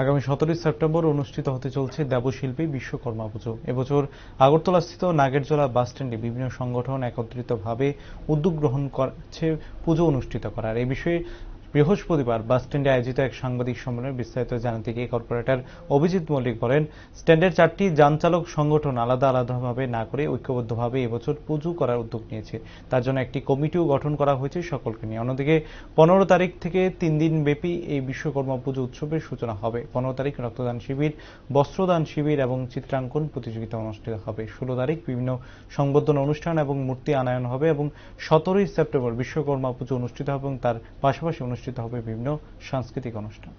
আগামী সতেরোই সেপ্টেম্বর অনুষ্ঠিত হতে চলছে দেবশিল্পী বিশ্বকর্মা পুজো। এবছর আগরতলাস্থিত নাগেরজোলা বাস স্ট্যান্ডে বিভিন্ন সংগঠন একত্রিতভাবে উদ্যোগ গ্রহণ করছে পুজো অনুষ্ঠিত করার। এ বিষয়ে বৃহস্পতিবার বাস স্ট্যান্ডে আয়োজিত এক সাংবাদিক সম্মেলনে বিস্তারিত জানাতে গিয়ে কর্পোরেটর অভিজিৎ মল্লিক বলেন, স্ট্যান্ডের চারটি যানচালক সংগঠন আলাদা আলাদাভাবে না করে ঐক্যবদ্ধভাবে এবছর পুজো করার উদ্যোগ নিয়েছে। তার জন্য একটি কমিটিও গঠন করা হয়েছে সকলকে নিয়ে। অন্যদিকে, পনেরো তারিখ থেকে তিন দিন ব্যাপী এই বিশ্বকর্মা পুজো উৎসবের সূচনা হবে। পনেরো তারিখ রক্তদান শিবির, বস্ত্রদান শিবির এবং চিত্রাঙ্কন প্রতিযোগিতা অনুষ্ঠিত হবে। ষোলো তারিখ বিভিন্ন সংবর্ধনা অনুষ্ঠান এবং মূর্তি আনায়ন হবে এবং সতেরোই সেপ্টেম্বর বিশ্বকর্মা পুজো অনুষ্ঠিত হবে এবং তার পাশাপাশি অনুষ্ঠিত হবে বিভিন্ন সাংস্কৃতিক অনুষ্ঠান।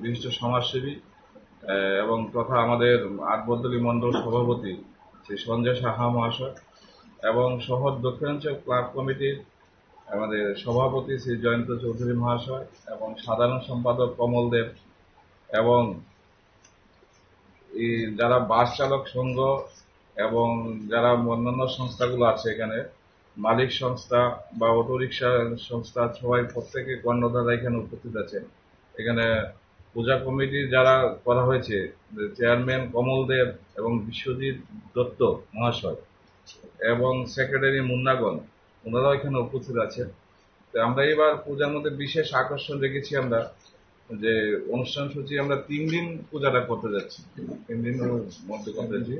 বিশিষ্ট সমাজসেবী এবং তথা আমাদের আটবদলী মণ্ডল সভাপতি শ্রী সঞ্জয় সাহা মহাশয় এবং শহর দক্ষিণাঞ্চল ক্লাব কমিটির আমাদের সভাপতি শ্রী জয়ন্ত চৌধুরী মহাশয় এবং সাধারণ সম্পাদক কমল দেব এবং যারা বাস চালক সংঘ এবং যারা অন্যান্য সংস্থাগুলো আছে এখানে মালিক সংস্থা বা অটোরিকশা সংস্থা সবাই প্রত্যেকে কর্ণধারা এখানে উপস্থিত আছেন। এখানে পূজা কমিটি যারা করা হয়েছে চেয়ারম্যান কমল দেব এবং বিশ্বজিৎ দত্ত মহাশয় এবং সেক্রেটারি মুন্নাগণ, ওনারাও এখানে উপস্থিত আছেন। তো আমরা এবার পূজার মধ্যে বিশেষ আকর্ষণ রেখেছি আমরা, যে অনুষ্ঠান সূচি আমরা তিন দিন পূজাটা করতে যাচ্ছি। তিন দিন মধ্যে করতে যাচ্ছি।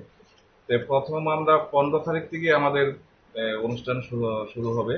তো প্রথম আমরা পনেরো তারিখ থেকে আমাদের অনুষ্ঠান শুরু হবে।